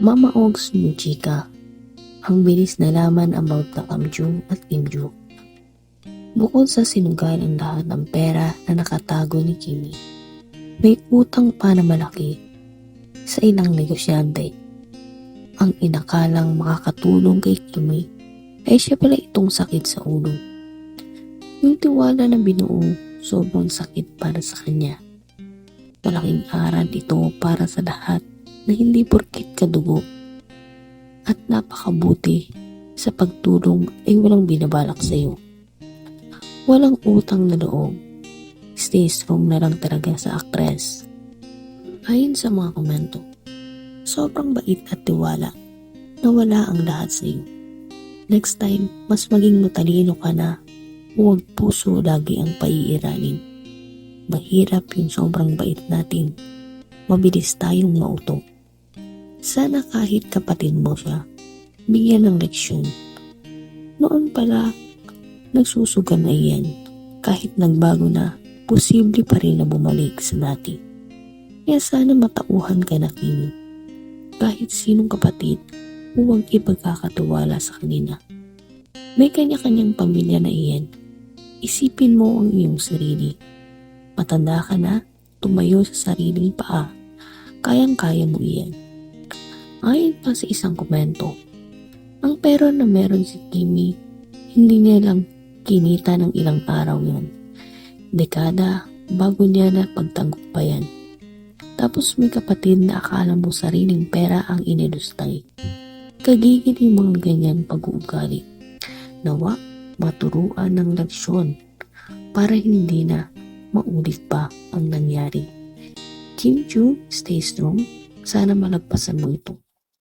Mama Ogs ni Chika. Ang bilis nalaman about the Kamju at Kimju. Bukod sa sinugal ang lahat ng pera na nakatago ni Kimi, may utang pa na malaki sa ilang negosyante. Ang inakalang makakatulong kay Kimi ay siya pala itong sakit sa ulo. Yung tiwala na binuo, sobrang sakit para sa kanya. Malaking aral ito para sa lahat na hindi porkit kadugo at napakabuti sa pagtulong ay walang binabalak sa iyo. Walang utang na loob. Stay strong na lang talaga sa aktres. Ayon sa mga komento, sobrang bait at tiwala na wala ang lahat sa iyo. Next time, mas maging matalino ka na huwag puso lagi ang paiiralin. Mahirap yung sobrang bait natin. Mabilis tayong mauto. Sana kahit kapatid mo siya, bigyan ng leksyon. Noon pala, nagsusugan na iyan. Kahit nagbago na, posible pa rin na bumalik sa dati. Kaya sana matauhan ka na Kimi. Kahit sinong kapatid, huwag ipagkakatuwala sa kanina. May kanya-kanyang pamilya na iyan. Isipin mo ang iyong sarili. Matanda ka na, tumayo sa sariling paa. Kayang-kaya mo iyan. Ayon pa sa isang komento, ang pera na meron si Kimi, hindi niya lang kinita ng ilang araw yon. Dekada bago niya na pagtagumpayan. Tapos may kapatid na akala mo sariling pera ang inilustay. Kagigil yung mga ganyan pag-uugali. Nawa, maturuan ng leksyon para hindi na maulit pa ang nangyari. Kim Ju, stay strong. Sana malagpasan mo ito.